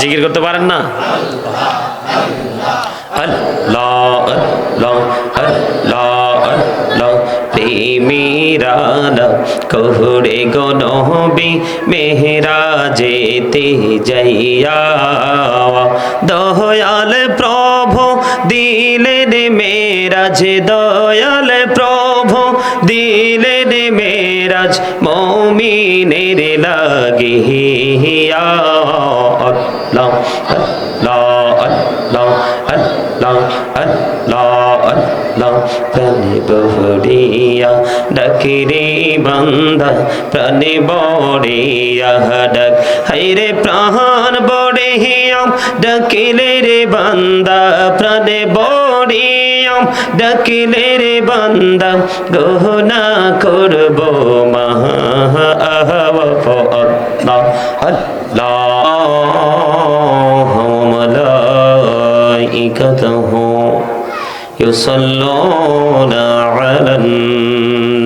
জিকির করতে পারেন না? লা লা লা লা প্রেমী প্রেমিরানা কহুরে গনবি মেহরা যেতে যাইয়া। দয়াল প্রভু দিলেন মেরাজ, দয়াল প্রভু দিলেন মেরাজ, মমিনের লাগিয়া। আল্লাহ। ডাকিরে বান্দা প্রাণে বড়িয়া ডাক হাইরে প্রাণ বড়িয়া ডাকিলে রে বান্দা প্রাণে বড়িয়া ডাকিলে রে বান্দা গহনা করব মহা আল্লাহ আল্লাহ وملائكته يصلون على النبي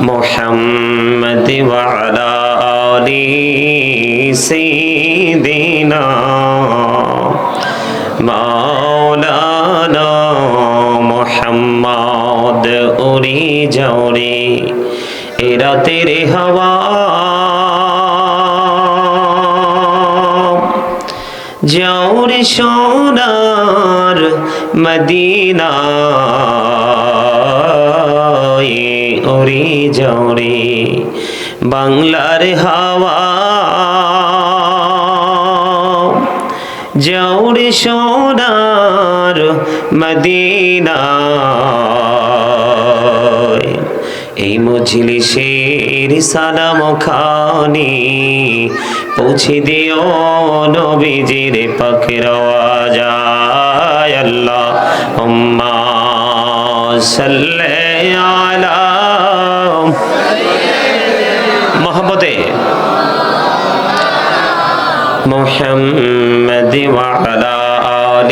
محمد وعلى آل سيدنا مولانا محمد উড়ি যাও রে এ রাতের হাওয়া যাও রে সোনার মদিনা ওরে যাও রে বাংলার হাওয়া। যাও সোনার মদিনা। এই মজলিসের সালাম খানি পৌঁছে দিও নবীজির পাখের আল্লাহ হুম্মা সাল্লি আলা মোহাম্মদে محمد وعلى آل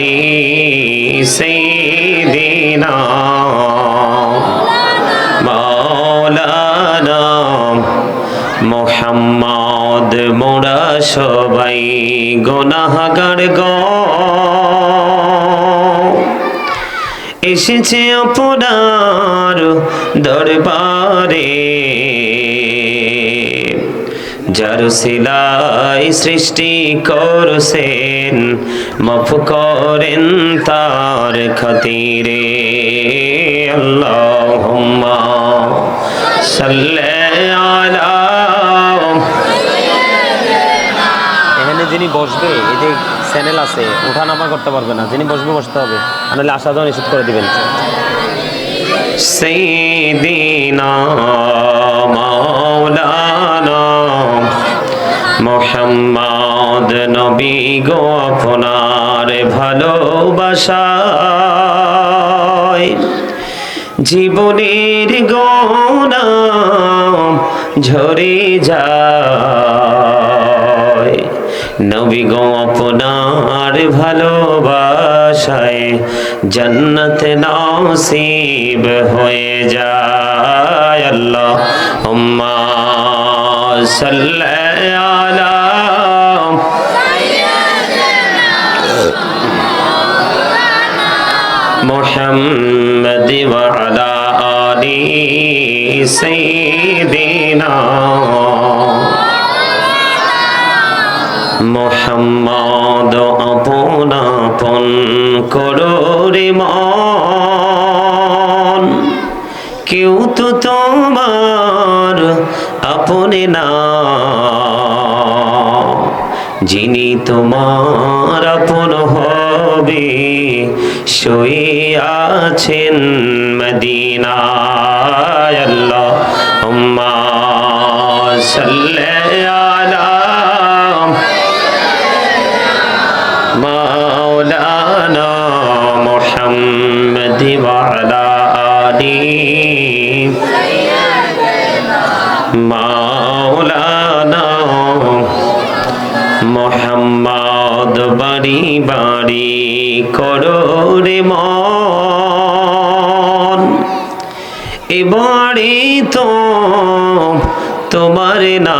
سيدنا মাওলানা মোহাম্মদ মোরা সবাই গোনাহাগার গ এসেছে আপনার দরবারে। যার সিলাই সৃষ্টি করছেন, মফ করেন তার খাতিরে। আল্লাহুম্মা সাল্লি আলা এখানে যিনি বসবে, এই যে চ্যানেল আছে ওঠানামা করতে পারবে না, যিনি বসবে, বসতে হবে। নাহলে আসা যাওয়া নিষেধ করে দিবেন سيدنا مولانا মোহাম্মদ নবী গো আপনার ভালোবাসায় জীবনের গনাম ঝরে যায় নবী গো আপনার ভালোবাসায় জন্নত নসিব হয়ে যায় আল্লাহ হুম্মা সাল্লি আলা محمد وعلى آل سيدنا মোহাম্মদ আপন আপন কররে মন। কেউ তো তোমার আপনে না। যিনি তোমার আপন হবে শুইয়াছেন মদিনায়। আল্লাহ হুম্মা মাওলানা মোহাম্মদ বাড়ি বাড়ি করো রে মন। এবারে তো তোমার না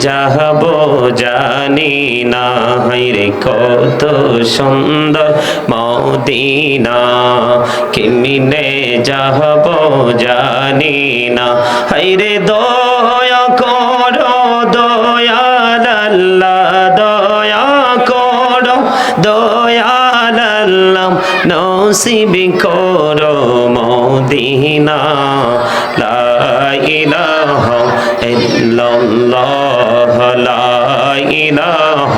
যাহব জানি না হাইরে কত সুন্দর মদিনা। কেমিনে যাহব জানি না হাইরে দয়া করো, দয়াল আল্লাহ, দয়া করো, দয়াল আল্লাহ, নসিব করো মদিনা। লা ইলাহা ইল্লাল্লাহ। لا إله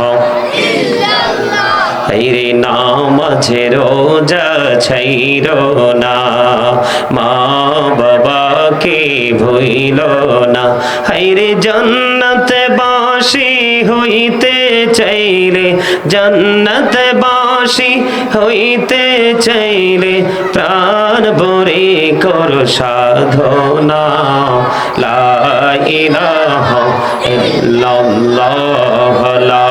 হাইরে নামাজে রোজা ছাইর না মা বাবাকে ভইল না হাইরে জন্নতে বাসি হইতে চাইলে জন্নতে বাসি হইতে চাইলে প্রাণ ভরে কর সাধনা লা ইলাহা ইল্লাল্লাহ লা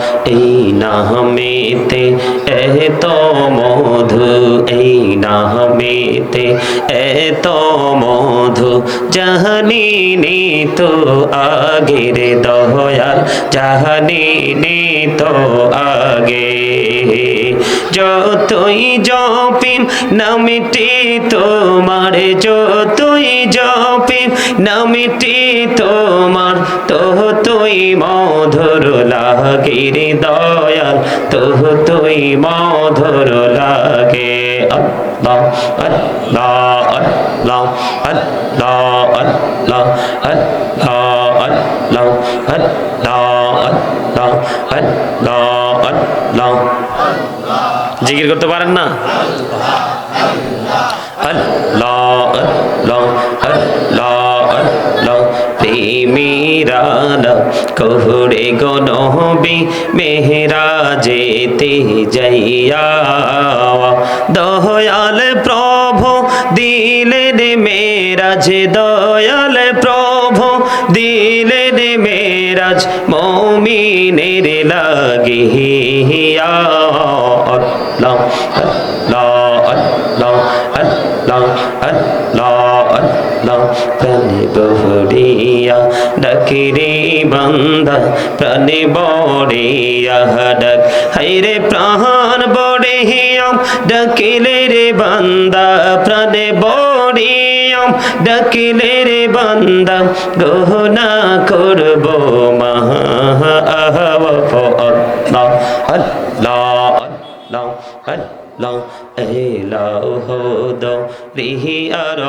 বাটি নামেতে এত মধু, এই নামেতে এত মধু, জাহানি তো আগের দয়াল, জাহানি তো আগে। যতই জপিম, নামিটি তোমার, যতই জপিম, নামিটি তোমার তো তুই মধুর লাগিরে দয়াল তো তুই মধুর লাগে আল্লাহ আল্লাহ আল্লাহ আল্লাহ আল্লাহ আল্লাহ আল্লাহ আল্লাহ আল্লাহ আল্লাহ আল্লাহ জিকির করতে পারেন না আল্লাহ আল্লাহ আল্লাহ আল্লাহ প্রেমিরানা কহুরে গনবি মেহরা যেতে যাইয়া দয়াল প্রভু দিলেন মেরাজ, দয়াল প্রভু দিলেন মেরাজ, মমিনের লাগিয়া বহরিয়া ডাকিরে বান্দা, প্রাণে বড়িয়া ডাক হাইরে প্রাণ বড়িয়াম ডাকিলে রে বান্দা, প্রাণে বড়িয়াম ডাকিলে রে বান্দা, গহনা করব মহা আল্লাহ আল্লাহ আল্লাহ আল্লাহ, এলাহ দো রিহি আর